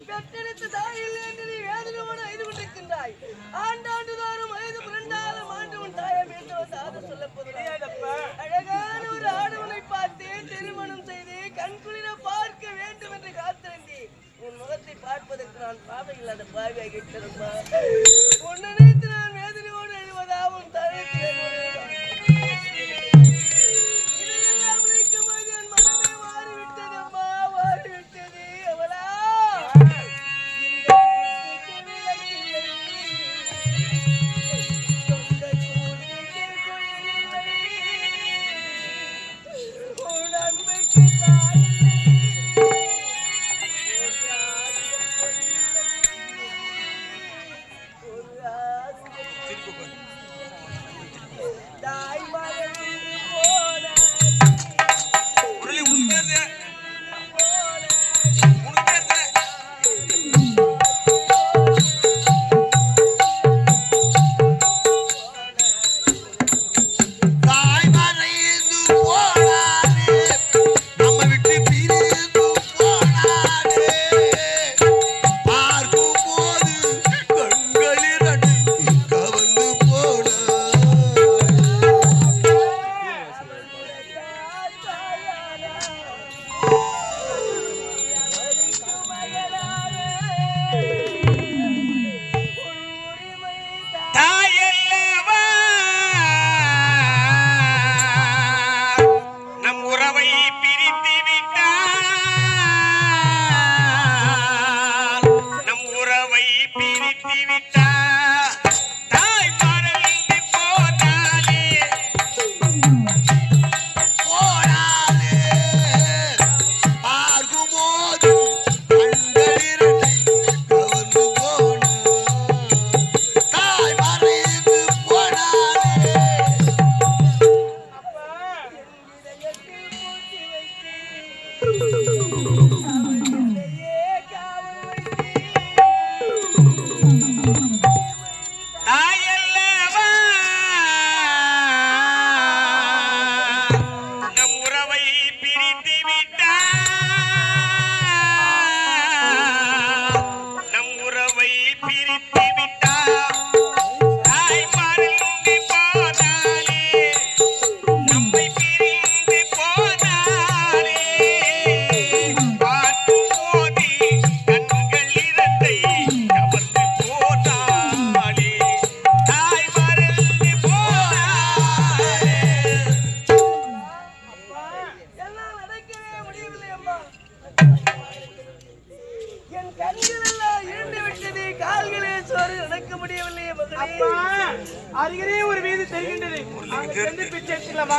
பெற்றெடுத்த தாயில் என்று நீ வேதனையோடு அழுது கொண்டிருக்கின்றாய். ஆண்டாண்டு தோறும் வயது புரண்டாலும் ஆண்டு உன் தாயை மீண்டும் சாத சொல்ல அழகான ஒரு ஆடவனை பார்த்து திருமணம் செய்து கண்குளிர பார்க்க வேண்டும் என்று காத்திருந்தி உன் முகத்தை பார்ப்பதற்கு நான் பாவை இல்லாத பாவியாகி விட்டதம்மா உன் நினைத்து நான் வேதனையோடு எழுவதா உன் தாய் மகன் போன உறவை பிரித்து விட்டால் நம் உறவை பிரித்து விட்டால் அப்பா அருகிலே ஒரு வீதி தெரிகின்றது. அங்க சென்று பிச்சை எடுத்துக்கலாம்